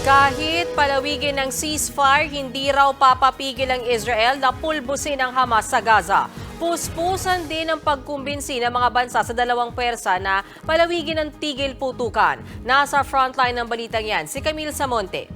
Kahit palawigin ng ceasefire, hindi raw papapigil ang Israel na pulbusin ang Hamas sa Gaza. Puspusan din ang pagkumbinsi ng mga bansa sa dalawang pwersa na palawigin ang tigil putukan. Nasa frontline ng balitang yan, si Camille Samonte.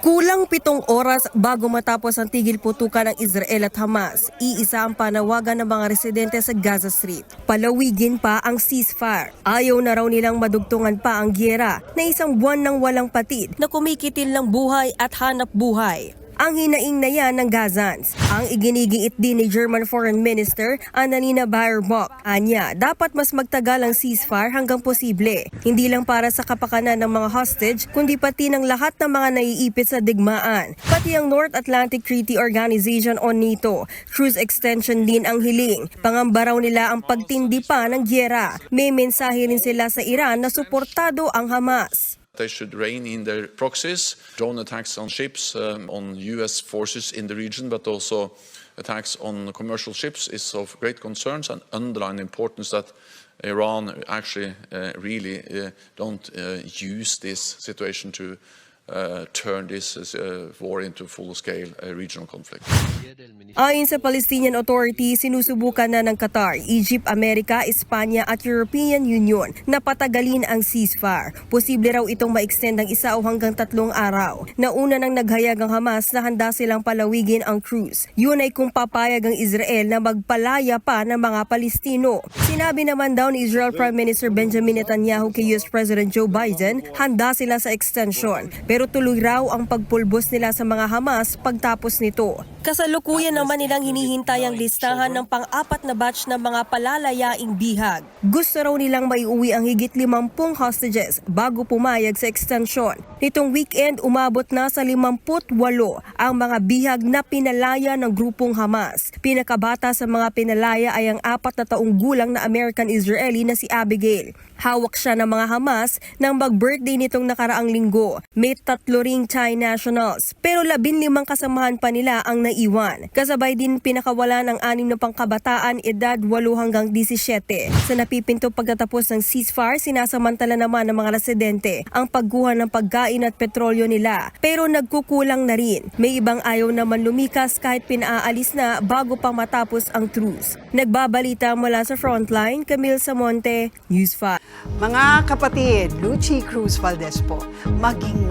Kulang pitong oras bago matapos ang tigil putukan ng Israel at Hamas, iisa ang panawagan ng mga residente sa Gaza Strip. Palawigin pa ang ceasefire. Ayaw na raw nilang madugtungan pa ang gyera na isang buwan ng walang patid na kumikitil ng buhay at hanap buhay. Ang hinaing na yan ng Gazans. Ang iginigiit din ni German Foreign Minister Annalena Baerbock. Anya, dapat mas magtagal ang ceasefire hanggang posible. Hindi lang para sa kapakanan ng mga hostage, kundi pati ng lahat ng mga naiipit sa digmaan. Pati ang North Atlantic Treaty Organization o NATO. Cruise extension din ang hiling. Pangamba raw nila ang pagtindi pa ng gyera. May mensahe rin sila sa Iran na suportado ang Hamas. They should rein in their proxies, drone attacks on ships, um, on US forces in the region, but also attacks on commercial ships is of great concerns and underline importance that Iran actually uh, really uh, don't uh, use this situation to turn this uh, war into full-scale uh, regional conflict. Ayon sa Palestinian Authority, sinusubukan na ng Qatar, Egypt, Amerika, Espanya at European Union na patagalin ang ceasefire. Posible raw itong ma-extend ng isa o hanggang tatlong araw. Nauna nang naghayag ang Hamas na handa silang palawigin ang cruise. Yun ay kung papayag ang Israel na magpalaya pa ng mga Palestino. Sinabi naman daw ni Israel Prime Minister Benjamin Netanyahu kay US President Joe Biden, handa sila sa extension. Pero tuloy raw ang pagpulbos nila sa mga Hamas pagtapos nito. Kasalukuyan naman nilang hinihintay ang listahan ng pang-apat na batch ng mga palalayaing bihag. Gusto raw nilang maiuwi ang higit 50 hostages bago pumayag sa extension. Nitong weekend, umabot na sa 58 ang mga bihag na pinalaya ng grupong Hamas. Pinakabata sa mga pinalaya ay ang apat na taong gulang na American-Israeli na si Abigail. Hawak siya ng mga Hamas nang mag-birthday nitong nakaraang linggo. May tatlo ring Thai nationals, pero labin limang kasamahan pa nila ang naiwan. Kasabay din pinakawala ng anim na pangkabataan edad 8 hanggang 17. Sa napipinto pagtatapos ng ceasefire, sinasamantala naman ng mga residente ang pagguha ng pagkain at petrolyo nila. Pero nagkukulang na rin. May ibang ayaw naman lumikas kahit pinaalis na bago pa matapos ang truce. Nagbabalita mula sa frontline, Camille Samonte, News 5. Mga kapatid, Lucy Cruz Valdez po, maging